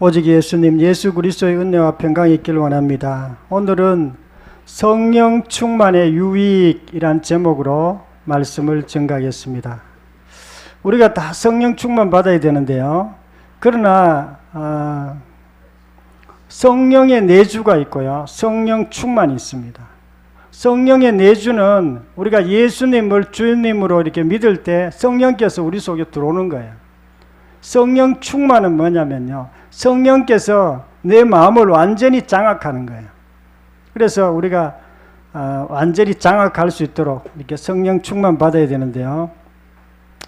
오직 예수님 예수 그리스도의 은혜와 평강이 있기를 원합니다. 오늘은 성령 충만의 유익이란 제목으로 말씀을 증가하겠습니다. 우리가 다 성령 충만 받아야 되는데요. 그러나 아, 성령의 내주가 있고요. 성령 충만이 있습니다. 성령의 내주는 우리가 예수님을 주님으로 이렇게 믿을 때 성령께서 우리 속에 들어오는 거예요. 성령 충만은 뭐냐면요. 성령께서 내 마음을 완전히 장악하는 거예요. 그래서 우리가 어, 완전히 장악할 수 있도록 이렇게 성령 충만 받아야 되는데요.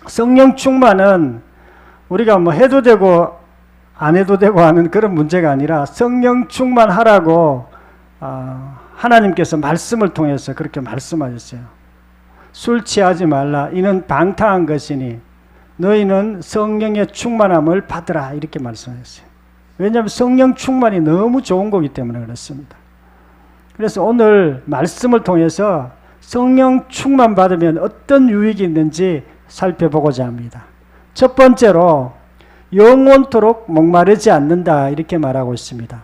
성령 충만은 우리가 뭐 해도 되고 안 해도 되고 하는 그런 문제가 아니라 성령 충만하라고 어, 하나님께서 말씀을 통해서 그렇게 말씀하셨어요. 술 취하지 말라. 이는 방탕한 것이니 너희는 성령의 충만함을 받으라. 이렇게 말씀하셨어요. 왜냐하면 성령 충만이 너무 좋은 거기 때문에 그렇습니다. 그래서 오늘 말씀을 통해서 성령 충만 받으면 어떤 유익이 있는지 살펴보고자 합니다. 첫 번째로 영원토록 목마르지 않는다 이렇게 말하고 있습니다.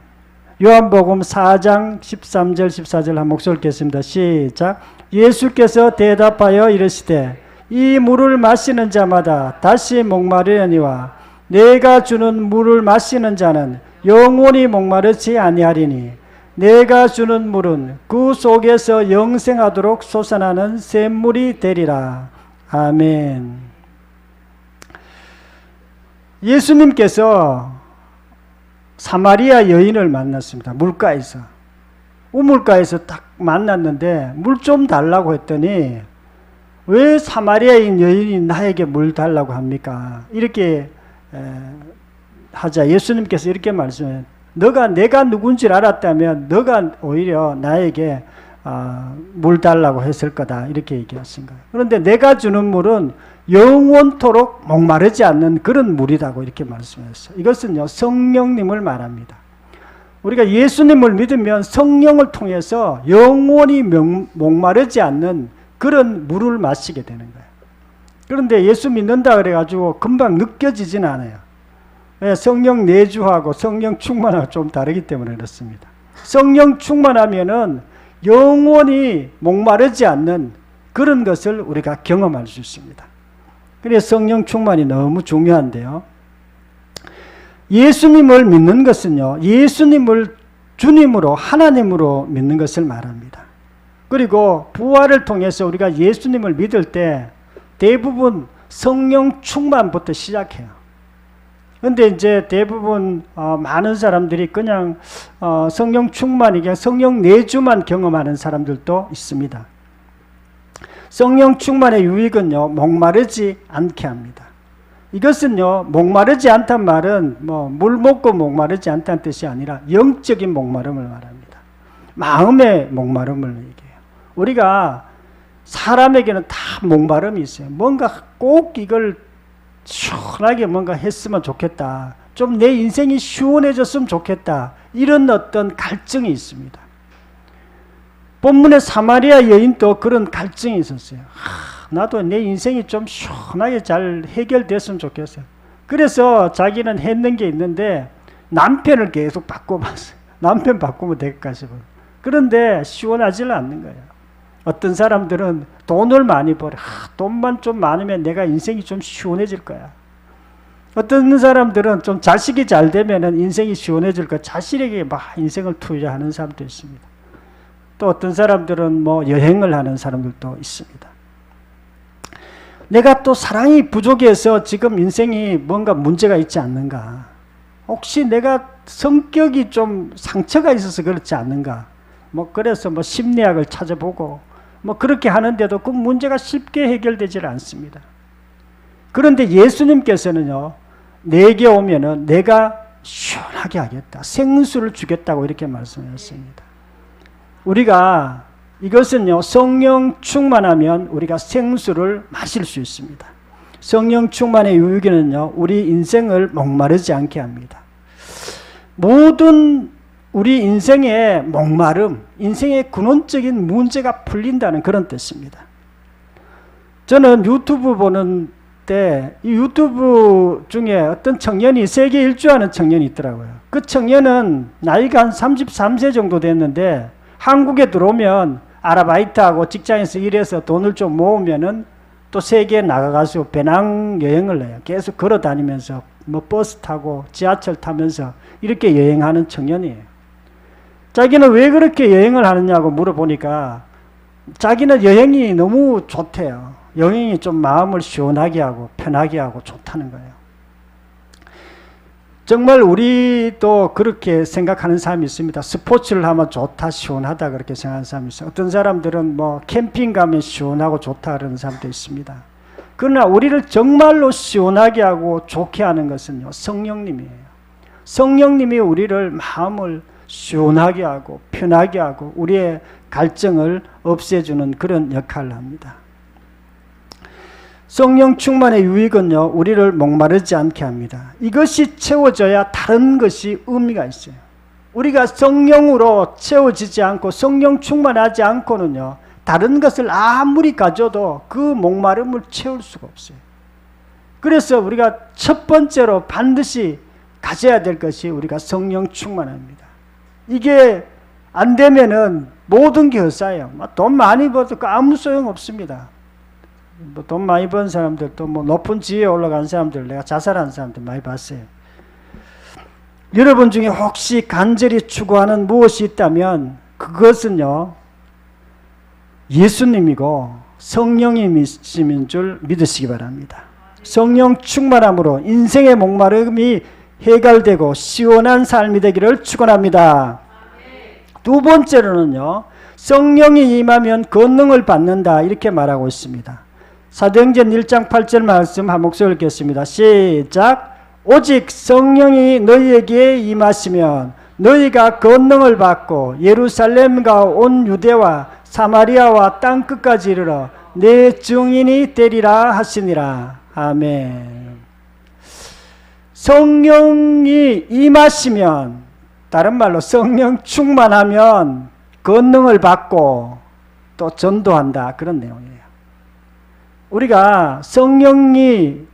요한복음 4장 13절 14절 한 목소리 읽겠습니다. 시작. 예수께서 대답하여 이르시되 이 물을 마시는 자마다 다시 목마르려니와 내가 주는 물을 마시는 자는 영원히 목마르지 아니하리니 내가 주는 물은 그 속에서 영생하도록 솟아나는 샘물이 되리라. 아멘. 예수님께서 사마리아 여인을 만났습니다. 물가에서. 우물가에서 딱 만났는데 물 좀 달라고 했더니 왜 사마리아인 여인이 나에게 물 달라고 합니까? 이렇게 하자 예수님께서 이렇게 말씀해요. 너가 내가 누군지 알았다면 너가 오히려 나에게 어, 물 달라고 했을 거다 이렇게 얘기하신 거예요. 그런데 내가 주는 물은 영원토록 목마르지 않는 그런 물이라고 이렇게 말씀했어요. 이것은요 성령님을 말합니다. 우리가 예수님을 믿으면 성령을 통해서 영원히 명, 목마르지 않는 그런 물을 마시게 되는 거예요. 그런데 예수 믿는다 그래가지고 금방 느껴지진 않아요. 성령 내주하고 성령 충만하고 좀 다르기 때문에 그렇습니다. 성령 충만하면은 영원히 목마르지 않는 그런 것을 우리가 경험할 수 있습니다. 그래서 성령 충만이 너무 중요한데요. 예수님을 믿는 것은요, 예수님을 주님으로, 하나님으로 믿는 것을 말합니다. 그리고 부활을 통해서 우리가 예수님을 믿을 때 대부분 성령 충만부터 시작해요. 근데 이제 대부분 어, 많은 사람들이 그냥 어, 성령 충만이 그냥 성령 내주만 경험하는 사람들도 있습니다. 성령 충만의 유익은요 목마르지 않게 합니다. 이것은요 목마르지 않단 말은 뭐 물 먹고 목마르지 않다는 뜻이 아니라 영적인 목마름을 말합니다. 마음의 목마름을 얘기해요. 우리가 사람에게는 다 목마름이 있어요. 뭔가 꼭 이걸 시원하게 뭔가 했으면 좋겠다. 좀 내 인생이 시원해졌으면 좋겠다. 이런 어떤 갈증이 있습니다. 본문의 사마리아 여인도 그런 갈증이 있었어요. 하, 나도 내 인생이 좀 시원하게 잘 해결됐으면 좋겠어요. 그래서 자기는 했는 게 있는데 남편을 계속 바꿔봤어요. 남편 바꾸면 될까 싶어요. 그런데 시원하지는 않는 거예요. 어떤 사람들은 돈을 많이 벌어. 아, 돈만 좀 많으면 내가 인생이 좀 시원해질 거야. 어떤 사람들은 좀 자식이 잘 되면 인생이 시원해질 거야. 자식에게 막 인생을 투자하는 사람도 있습니다. 또 어떤 사람들은 뭐 여행을 하는 사람들도 있습니다. 내가 또 사랑이 부족해서 지금 인생이 뭔가 문제가 있지 않는가? 혹시 내가 성격이 좀 상처가 있어서 그렇지 않는가? 뭐 그래서 뭐 심리학을 찾아보고 뭐 그렇게 하는데도 그 문제가 쉽게 해결되질 않습니다. 그런데 예수님께서는요, 내게 오면은 내가 시원하게 하겠다. 생수를 주겠다고 이렇게 말씀하셨습니다. 우리가 이것은요, 성령 충만하면 우리가 생수를 마실 수 있습니다. 성령 충만의 유익에는요, 우리 인생을 목마르지 않게 합니다. 모든 우리 인생의 목마름, 인생의 근원적인 문제가 풀린다는 그런 뜻입니다. 저는 유튜브 보는 때 이 유튜브 중에 어떤 청년이 세계 일주하는 청년이 있더라고요. 그 청년은 나이가 한 33세 정도 됐는데 한국에 들어오면 아르바이트하고 직장에서 일해서 돈을 좀 모으면은 또 세계에 나가가지고 배낭 여행을 해요. 계속 걸어 다니면서 뭐 버스 타고 지하철 타면서 이렇게 여행하는 청년이에요. 자기는 왜 그렇게 여행을 하느냐고 물어보니까 자기는 여행이 너무 좋대요. 여행이 좀 마음을 시원하게 하고 편하게 하고 좋다는 거예요. 정말 우리도 그렇게 생각하는 사람이 있습니다. 스포츠를 하면 좋다, 시원하다 그렇게 생각하는 사람이 있어요. 어떤 사람들은 뭐 캠핑 가면 시원하고 좋다 그러는 사람도 있습니다. 그러나 우리를 정말로 시원하게 하고 좋게 하는 것은요, 성령님이에요. 성령님이 우리를 마음을 시원하게 하고 편하게 하고 우리의 갈증을 없애주는 그런 역할을 합니다. 성령 충만의 유익은요, 우리를 목마르지 않게 합니다. 이것이 채워져야 다른 것이 의미가 있어요. 우리가 성령으로 채워지지 않고 성령 충만하지 않고는요, 다른 것을 아무리 가져도 그 목마름을 채울 수가 없어요. 그래서 우리가 첫 번째로 반드시 가져야 될 것이 우리가 성령 충만합니다. 이게 안 되면은 모든 게 헛사예요. 뭐돈 많이 벌도 아무 소용 없습니다. 뭐 돈 많이 번 사람들 또뭐 높은 지위에 올라간 사람들 내가 자살한 사람들 많이 봤어요. 여러분 중에 혹시 간절히 추구하는 무엇이 있다면 그것은요 예수님이고 성령님이신 줄 믿으시기 바랍니다. 성령 충만함으로 인생의 목마름이 해결되고 시원한 삶이 되기를 축원합니다. 두 번째로는요. 성령이 임하면 권능을 받는다 이렇게 말하고 있습니다. 사도행전 1장 8절 말씀 한 목소리 읽겠습니다. 시작. 오직 성령이 너희에게 임하시면 너희가 권능을 받고 예루살렘과 온 유대와 사마리아와 땅 끝까지 이르러 내 증인이 되리라 하시니라. 아멘. 성령이 임하시면 다른 말로 성령 충만하면 권능을 받고 또 전도한다 그런 내용이에요. 우리가 성령이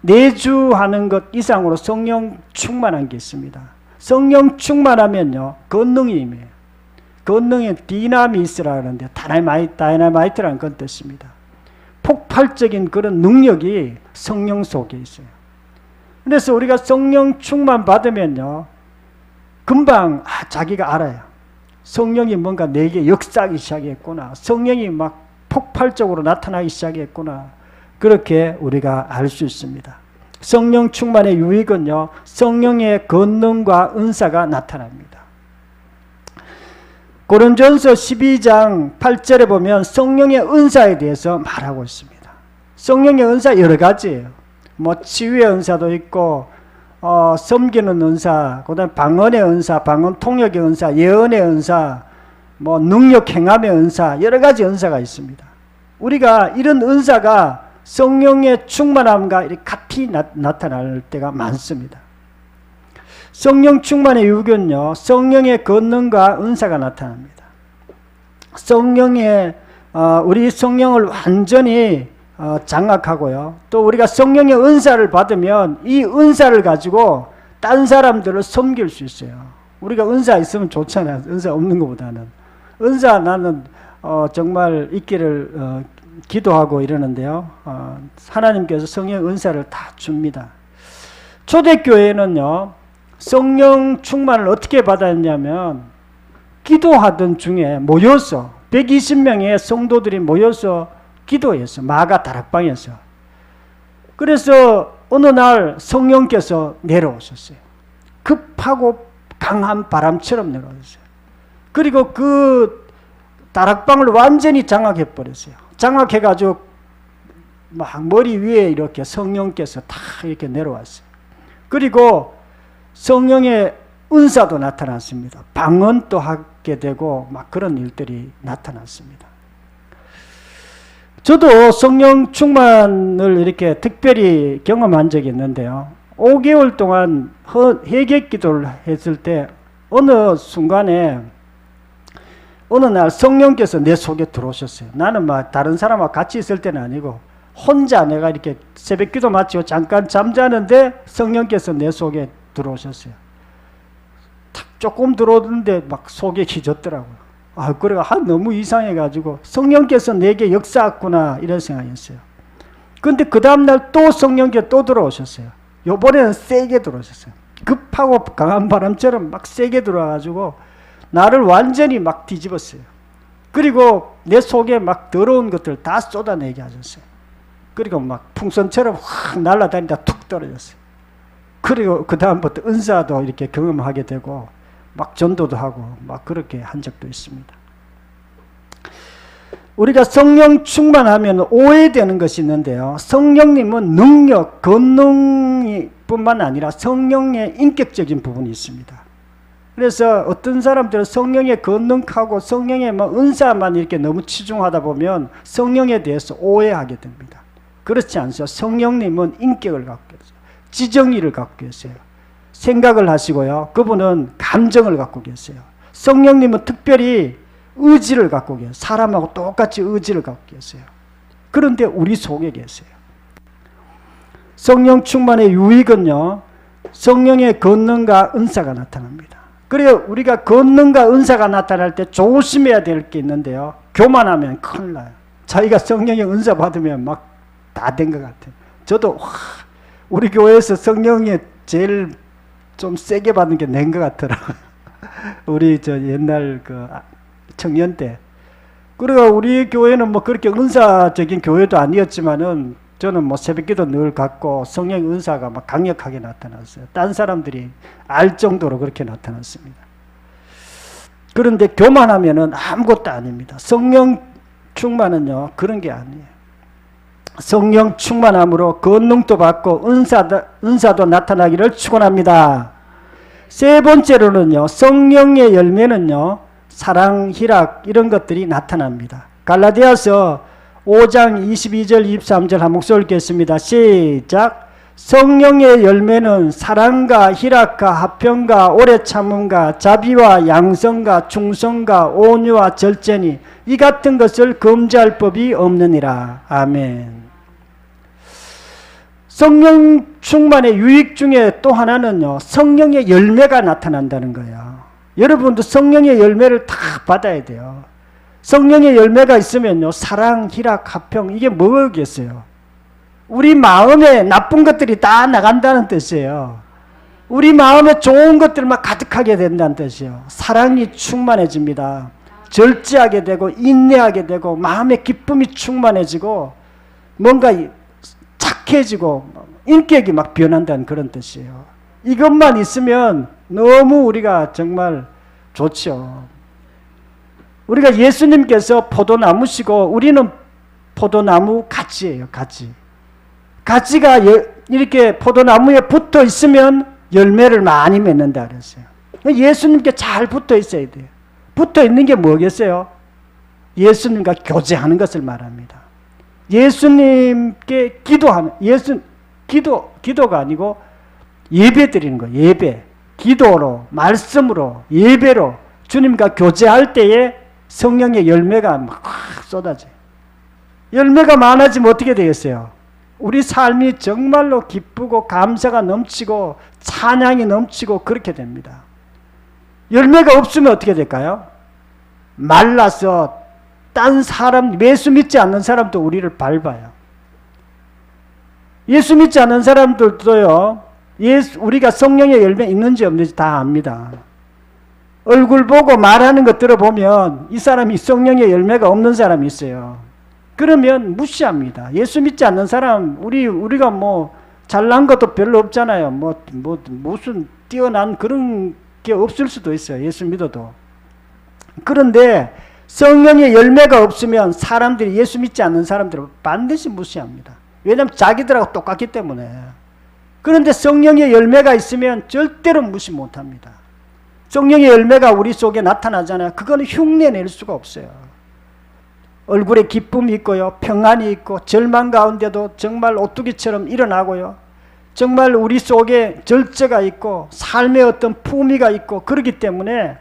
내주하는 것 이상으로 성령 충만한 게 있습니다. 성령 충만하면요 권능이 임해요. 권능에 디나미스라 하는데 다이나마이트, 다이나마이트라는 건 뜻입니다. 폭발적인 그런 능력이 성령 속에 있어요. 그래서 우리가 성령 충만 받으면요 금방 아, 자기가 알아요. 성령이 뭔가 내게 역사하기 시작했구나. 성령이 막 폭발적으로 나타나기 시작했구나. 그렇게 우리가 알 수 있습니다. 성령 충만의 유익은요, 성령의 권능과 은사가 나타납니다. 고린전서 12장 8절에 보면 성령의 은사에 대해서 말하고 있습니다. 성령의 은사 여러 가지예요. 뭐 치유의 은사도 있고 어, 섬기는 은사, 그다음 방언의 은사, 방언 통역의 은사, 예언의 은사, 뭐 능력 행함의 은사 여러 가지 은사가 있습니다. 우리가 이런 은사가 성령의 충만함과 이렇게 같이 나, 타날 때가 많습니다. 성령 충만의 유견요, 성령의 권능과 은사가 나타납니다. 성령의 어, 우리 성령을 완전히 어, 장악하고요. 또 우리가 성령의 은사를 받으면 이 은사를 가지고 딴 사람들을 섬길 수 있어요. 우리가 은사 있으면 좋잖아요. 은사 없는 것보다는. 은사 나는 어, 정말 있기를 어, 기도하고 이러는데요. 어, 하나님께서 성령 은사를 다 줍니다. 초대교회는요, 성령 충만을 어떻게 받았냐면, 기도하던 중에 모여서, 120명의 성도들이 모여서 기도했어. 마가 다락방에서. 그래서 어느 날 성령께서 내려오셨어요. 급하고 강한 바람처럼 내려오셨어요. 그리고 그 다락방을 완전히 장악해 버렸어요. 장악해 가지고 막 머리 위에 이렇게 성령께서 다 이렇게 내려왔어요. 그리고 성령의 은사도 나타났습니다. 방언도 하게 되고 막 그런 일들이 나타났습니다. 저도 성령 충만을 이렇게 특별히 경험한 적이 있는데요. 5개월 동안 회개 기도를 했을 때 어느 순간에 어느 날 성령께서 내 속에 들어오셨어요. 나는 막 다른 사람과 같이 있을 때는 아니고 혼자 내가 이렇게 새벽 기도 마치고 잠깐 잠자는데 성령께서 내 속에 들어오셨어요. 탁 조금 들어오는데 막 속에 기졌더라고요. 아, 그래가 아, 너무 이상해가지고 성령께서 내게 역사했구나 이런 생각이었어요. 근데 그 다음날 또 성령께 또 들어오셨어요. 요번에는 세게 들어오셨어요. 급하고 강한 바람처럼 막 세게 들어와가지고 나를 완전히 막 뒤집었어요. 그리고 내 속에 막 더러운 것들 다 쏟아내게 하셨어요. 그리고 막 풍선처럼 확 날아다니다 툭 떨어졌어요. 그리고 그 다음부터 은사도 이렇게 경험하게 되고 막 전도도 하고 막 그렇게 한 적도 있습니다. 우리가 성령 충만하면 오해되는 것이 있는데요. 성령님은 능력, 권능이 뿐만 아니라 성령의 인격적인 부분이 있습니다. 그래서 어떤 사람들은 성령의 권능하고 성령의 뭐 은사만 이렇게 너무 치중하다 보면 성령에 대해서 오해하게 됩니다. 그렇지 않죠. 성령님은 인격을 갖고 계세요. 지정의를 갖고 계세요. 생각을 하시고요. 그분은 감정을 갖고 계세요. 성령님은 특별히 의지를 갖고 계세요. 사람하고 똑같이 의지를 갖고 계세요. 그런데 우리 속에 계세요. 성령 충만의 유익은요. 성령의 권능과 은사가 나타납니다. 그래요. 우리가 권능과 은사가 나타날 때 조심해야 될 게 있는데요. 교만하면 큰일 나요. 자기가 성령의 은사 받으면 막 다 된 것 같아요. 저도 와, 우리 교회에서 성령의 제일 좀 세게 받는 게낸 것 같더라고요. 우리 저 옛날 그 청년 때. 그래가 우리 교회는 뭐 그렇게 은사적인 교회도 아니었지만은 저는 뭐 새벽기도 늘 갖고 성령 은사가 막 강력하게 나타났어요. 딴 사람들이 알 정도로 그렇게 나타났습니다. 그런데 교만하면은 아무것도 아닙니다. 성령 충만은요 그런 게 아니에요. 성령 충만함으로 권능도 받고 은사도, 은사도 나타나기를 축원합니다. 세 번째로는요 성령의 열매는요 사랑, 희락 이런 것들이 나타납니다. 갈라디아서 5장 22절 23절 한 목소리 읽겠습니다. 시작. 성령의 열매는 사랑과 희락과 화평과 오래 참음과 자비와 양성과 충성과 온유와 절제니 이 같은 것을 금지할 법이 없느니라. 아멘. 성령 충만의 유익 중에 또 하나는요. 성령의 열매가 나타난다는 거예요. 여러분도 성령의 열매를 다 받아야 돼요. 성령의 열매가 있으면요. 사랑, 희락, 화평 이게 뭐겠어요? 우리 마음에 나쁜 것들이 다 나간다는 뜻이에요. 우리 마음에 좋은 것들만 가득하게 된다는 뜻이에요. 사랑이 충만해집니다. 절제하게 되고 인내하게 되고 마음의 기쁨이 충만해지고 뭔가 착해지고 인격이 막 변한다는 그런 뜻이에요. 이것만 있으면 너무 우리가 정말 좋죠. 우리가 예수님께서 포도나무시고 우리는 포도나무 가지예요, 가지. 가지가 이렇게 포도나무에 붙어 있으면 열매를 많이 맺는다 그랬어요. 예수님께 잘 붙어 있어야 돼요. 붙어 있는 게 뭐겠어요? 예수님과 교제하는 것을 말합니다. 예수님께 기도하는 예수 기도 기도가 아니고 예배 드리는 거 예배. 기도로 말씀으로 예배로 주님과 교제할 때에 성령의 열매가 막 쏟아져. 열매가 많아지면 어떻게 되겠어요? 우리 삶이 정말로 기쁘고 감사가 넘치고 찬양이 넘치고 그렇게 됩니다. 열매가 없으면 어떻게 될까요? 말라서 딴 사람, 예수 믿지 않는 사람도 우리를 밟아요. 예수 믿지 않는 사람들도요, 예수, 우리가 성령의 열매 있는지 없는지 다 압니다. 얼굴 보고 말하는 것 들어보면 이 사람이 성령의 열매가 없는 사람이 있어요. 그러면 무시합니다. 예수 믿지 않는 사람, 우리, 우리가 뭐, 잘난 것도 별로 없잖아요. 뭐, 뭐, 무슨 뛰어난 그런 게 없을 수도 있어요. 예수 믿어도. 그런데 성령의 열매가 없으면 사람들이 예수 믿지 않는 사람들을 반드시 무시합니다. 왜냐하면 자기들하고 똑같기 때문에. 그런데 성령의 열매가 있으면 절대로 무시 못합니다. 성령의 열매가 우리 속에 나타나잖아요. 그거는 흉내낼 수가 없어요. 얼굴에 기쁨이 있고요. 평안이 있고 절망 가운데도 정말 오뚜기처럼 일어나고요. 정말 우리 속에 절제가 있고 삶의 어떤 품위가 있고 그렇기 때문에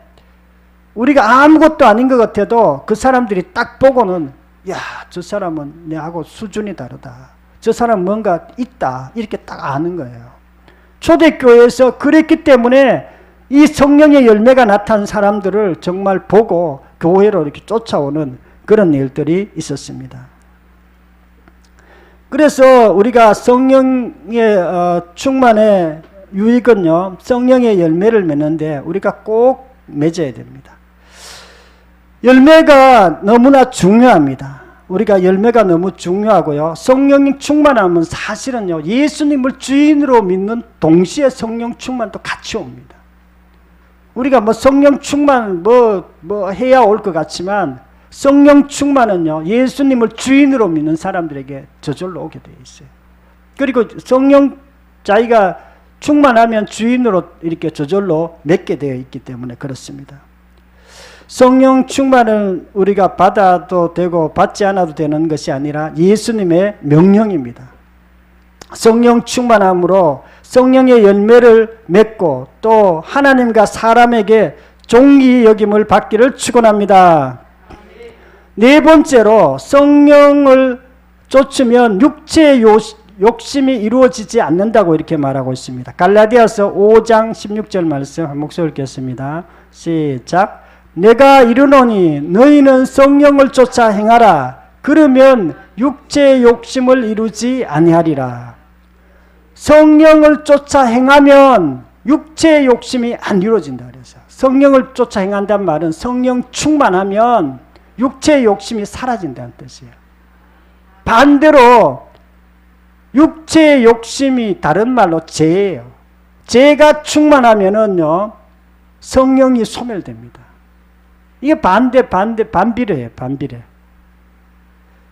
우리가 아무것도 아닌 것 같아도 그 사람들이 딱 보고는 야, 저 사람은 내하고 수준이 다르다. 저 사람 뭔가 있다. 이렇게 딱 아는 거예요. 초대교회에서 그랬기 때문에 이 성령의 열매가 나타난 사람들을 정말 보고 교회로 이렇게 쫓아오는 그런 일들이 있었습니다. 그래서 우리가 성령의 어, 충만의 유익은요, 성령의 열매를 맺는데 우리가 꼭 맺어야 됩니다. 열매가 너무나 중요합니다. 우리가 열매가 너무 중요하고요. 성령 충만하면 사실은요, 예수님을 주인으로 믿는 동시에 성령 충만도 같이 옵니다. 우리가 뭐 성령 충만 뭐, 뭐 해야 올 것 같지만 성령 충만은요, 예수님을 주인으로 믿는 사람들에게 저절로 오게 되어 있어요. 그리고 성령 자기가 충만하면 주인으로 이렇게 저절로 맺게 되어 있기 때문에 그렇습니다. 성령 충만을 우리가 받아도 되고 받지 않아도 되는 것이 아니라 예수님의 명령입니다. 성령 충만함으로 성령의 열매를 맺고 또 하나님과 사람에게 종기 여김을 받기를 축원합니다. 네 번째로 성령을 쫓으면 육체의 요, 욕심이 이루어지지 않는다고 이렇게 말하고 있습니다. 갈라디아서 5장 16절 말씀 한 목소리 읽겠습니다. 시작. 내가 이르노니 너희는 성령을 쫓아 행하라. 그러면 육체의 욕심을 이루지 아니하리라. 성령을 쫓아 행하면 육체의 욕심이 안 이루어진다 그래서 성령을 쫓아 행한다는 말은 성령 충만하면 육체의 욕심이 사라진다는 뜻이에요. 반대로 육체의 욕심이 다른 말로 죄예요. 죄가 충만하면은요 성령이 소멸됩니다. 이게 반대 반대 반비례예요. 반비례.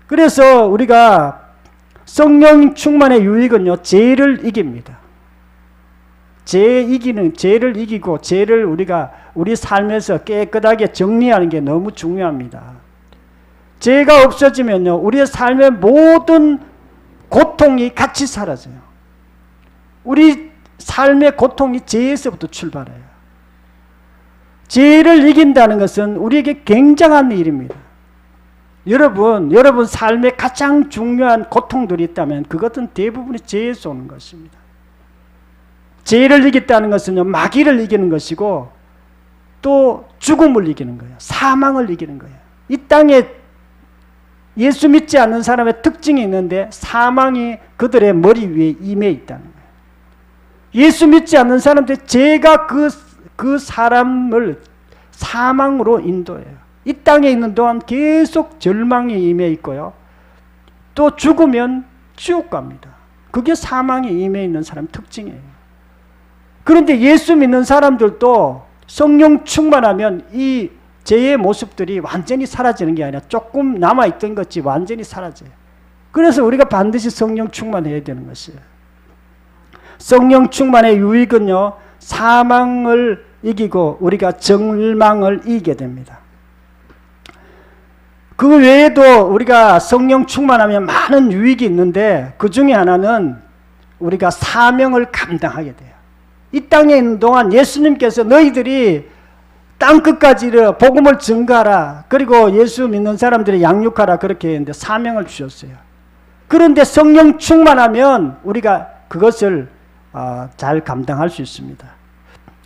그래서 우리가 성령 충만의 유익은요 죄를 이깁니다. 죄 이기는 죄를 이기고 죄를 우리가 우리 삶에서 깨끗하게 정리하는 게 너무 중요합니다. 죄가 없어지면요 우리의 삶의 모든 고통이 같이 사라져요. 우리 삶의 고통이 죄에서부터 출발해요. 죄를 이긴다는 것은 우리에게 굉장한 일입니다. 여러분, 여러분 삶에 가장 중요한 고통들이 있다면 그것은 대부분이 죄에서 오는 것입니다. 죄를 이겼다는 것은요, 마귀를 이기는 것이고 또 죽음을 이기는 거예요. 사망을 이기는 거예요. 이 땅에 예수 믿지 않는 사람의 특징이 있는데 사망이 그들의 머리 위에 임해 있다는 거예요. 예수 믿지 않는 사람들 죄가 그, 그 사람을 사망으로 인도해요. 이 땅에 있는 동안 계속 절망이 임해 있고요. 또 죽으면 지옥 갑니다. 그게 사망이 임해 있는 사람 특징이에요. 그런데 예수 믿는 사람들도 성령 충만하면 이 죄의 모습들이 완전히 사라지는 게 아니라 조금 남아있던 것이 완전히 사라져요. 그래서 우리가 반드시 성령 충만해야 되는 것이에요. 성령 충만의 유익은요, 사망을 이기고 우리가 절망을 이기게 됩니다. 그 외에도 우리가 성령 충만하면 많은 유익이 있는데 그 중에 하나는 우리가 사명을 감당하게 돼요. 이 땅에 있는 동안 예수님께서 너희들이 땅 끝까지 복음을 증가하라. 그리고 예수 믿는 사람들이 양육하라. 그렇게 했는데 사명을 주셨어요. 그런데 성령 충만하면 우리가 그것을 어, 잘 감당할 수 있습니다.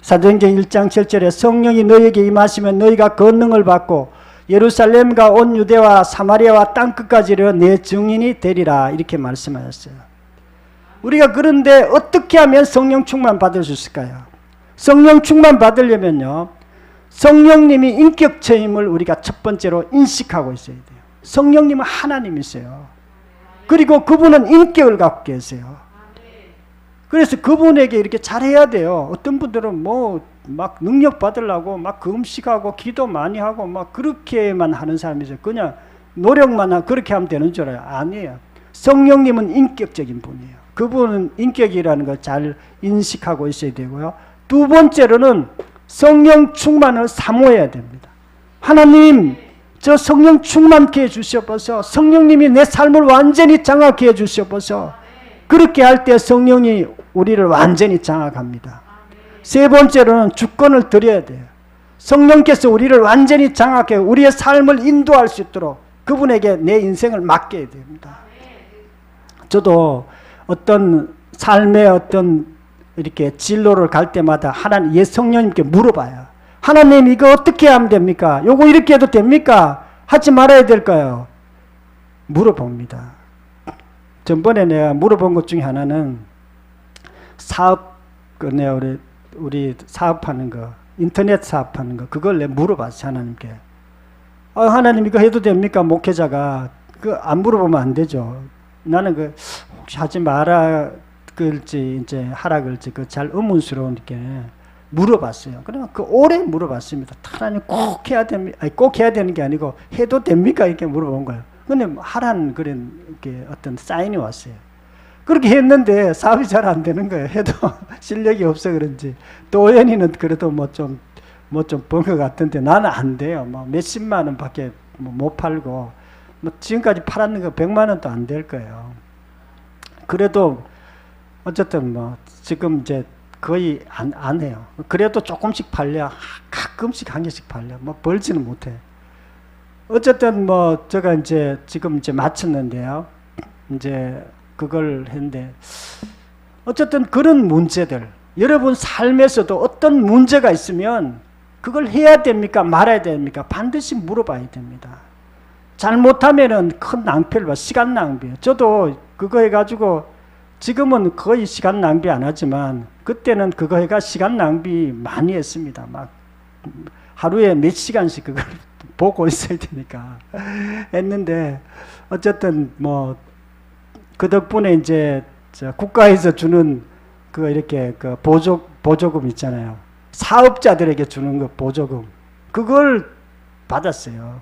사도행전 1장 7절에 성령이 너희에게 임하시면 너희가 권능을 받고 예루살렘과 온 유대와 사마리아와 땅 끝까지를 내 증인이 되리라 이렇게 말씀하셨어요. 우리가 그런데 어떻게 하면 성령 충만 받을 수 있을까요? 성령 충만 받으려면요. 성령님이 인격체임을 우리가 첫 번째로 인식하고 있어야 돼요. 성령님은 하나님이세요. 그리고 그분은 인격을 갖고 계세요. 그래서 그분에게 이렇게 잘해야 돼요. 어떤 분들은 뭐 막 능력 받으려고 막 금식하고 기도 많이 하고 막 그렇게만 하는 사람이죠. 그냥 노력만 하고 그렇게 하면 되는 줄 알아요. 아니에요. 성령님은 인격적인 분이에요. 그분은 인격이라는 걸 잘 인식하고 있어야 되고요. 두 번째로는 성령 충만을 사모해야 됩니다. 하나님, 저 성령 충만케 해 주시옵소서. 성령님이 내 삶을 완전히 장악해 주시옵소서. 그렇게 할 때 성령이 우리를 완전히 장악합니다. 세 번째로는 주권을 드려야 돼요. 성령께서 우리를 완전히 장악해 우리의 삶을 인도할 수 있도록 그분에게 내 인생을 맡겨야 됩니다. 저도 어떤 삶의 어떤 이렇게 진로를 갈 때마다 하나님 예 성령님께 물어봐요. 하나님 이거 어떻게 하면 됩니까? 요거 이렇게 해도 됩니까? 하지 말아야 될까요? 물어봅니다. 전번에 내가 물어본 것 중에 하나는 사업 그 내가 우리 우리 사업하는 거 인터넷 사업하는 거 그걸 내가 물어봤어 하나님께. 아, 하나님 이거 해도 됩니까 목회자가 그 안 물어보면 안 되죠. 나는 그 혹시 하지 마라 그럴지 이제 하라 그럴지 그 잘 의문스러우니까 물어봤어요. 그러면 그 오래 물어봤습니다. 하나님 꼭 해야 됩니까? 아니 꼭 해야 되는 게 아니고 해도 됩니까? 이렇게 물어본 거예요. 근데 뭐 하라는 그런 이렇게 어떤 사인이 왔어요. 그렇게 했는데 사업이 잘 안 되는 거예요. 해도 실력이 없어 그런지 도연이는 그래도 뭐 좀 뭐 좀 번 것 같은데 나는 안 돼요. 뭐 몇십만 원밖에 뭐 못 팔고 뭐 지금까지 팔았는 거 백만 원도 안 될 거예요. 그래도 어쨌든 뭐 지금 이제 거의 안, 안 해요. 그래도 조금씩 팔려 가끔씩 한 개씩 팔려. 뭐 벌지는 못해. 어쨌든 뭐 제가 이제 지금 이제 마쳤는데요. 이제 그걸 했는데 어쨌든 그런 문제들 여러분 삶에서도 어떤 문제가 있으면 그걸 해야 됩니까 말아야 됩니까 반드시 물어봐야 됩니다. 잘못하면은 큰 낭패를 봐 시간 낭비예요. 저도 그거 해가지고 지금은 거의 시간 낭비 안 하지만 그때는 그거 해가 시간 낭비 많이 했습니다. 막 하루에 몇 시간씩 그걸 보고 있어야 되니까 했는데 어쨌든 뭐 그 덕분에 이제 저 국가에서 주는 그 이렇게 그 보조 보조금 있잖아요. 사업자들에게 주는 그 보조금 그걸 받았어요.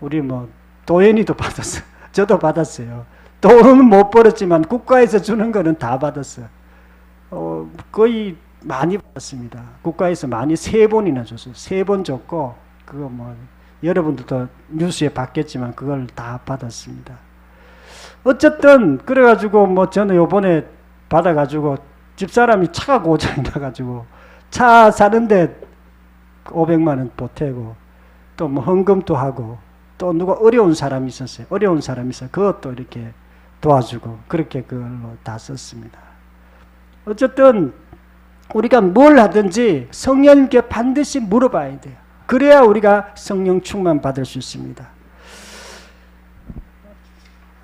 우리 뭐 도연이도 받았어요. 저도 받았어요. 돈은 못 벌었지만 국가에서 주는 거는 다 받았어요. 어, 거의 많이 받았습니다. 국가에서 많이 세 번이나 줬어요. 세 번 줬고 그거 뭐 여러분들도 뉴스에 봤겠지만 그걸 다 받았습니다. 어쨌든 그래가지고 뭐 저는 요번에 받아가지고 집사람이 차가 고장이 나가지고 차 사는데 500만 원 보태고 또 뭐 헌금도 하고 또 누가 어려운 사람이 있었어요. 어려운 사람이 있어요. 그것도 이렇게 도와주고 그렇게 그걸로 다 썼습니다. 어쨌든 우리가 뭘 하든지 성령님께 반드시 물어봐야 돼요. 그래야 우리가 성령 충만 받을 수 있습니다.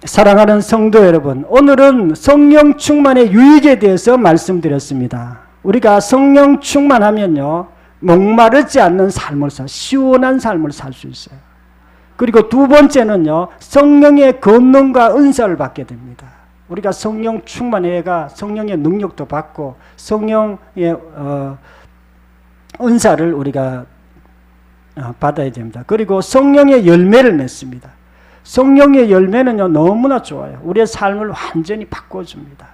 사랑하는 성도 여러분, 오늘은 성령 충만의 유익에 대해서 말씀드렸습니다. 우리가 성령 충만하면요, 목마르지 않는 삶을 살, 시원한 삶을 살 수 있어요. 그리고 두 번째는요, 성령의 권능과 은사를 받게 됩니다. 우리가 성령 충만해가 성령의 능력도 받고 성령의 어, 은사를 우리가 어, 받아야 됩니다. 그리고 성령의 열매를 맺습니다. 성령의 열매는요 너무나 좋아요. 우리의 삶을 완전히 바꿔줍니다.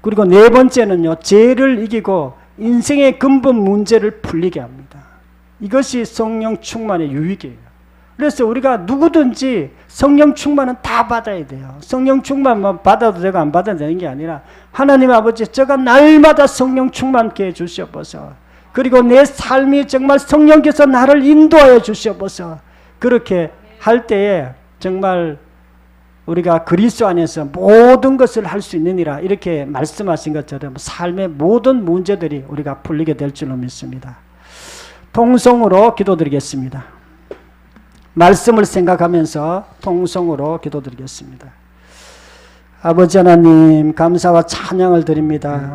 그리고 네 번째는요 죄를 이기고 인생의 근본 문제를 풀리게 합니다. 이것이 성령 충만의 유익이에요. 그래서 우리가 누구든지 성령 충만은 다 받아야 돼요. 성령 충만만 받아도 되고 안 받아도 되는 게 아니라 하나님 아버지 저가 날마다 성령 충만케 해 주시옵소서. 그리고 내 삶이 정말 성령께서 나를 인도하여 주시옵소서. 그렇게 할 때에 정말 우리가 그리스도 안에서 모든 것을 할 수 있느니라 이렇게 말씀하신 것처럼 삶의 모든 문제들이 우리가 풀리게 될 줄로 믿습니다. 통성으로 기도드리겠습니다. 말씀을 생각하면서 통성으로 기도드리겠습니다. 아버지 하나님 감사와 찬양을 드립니다.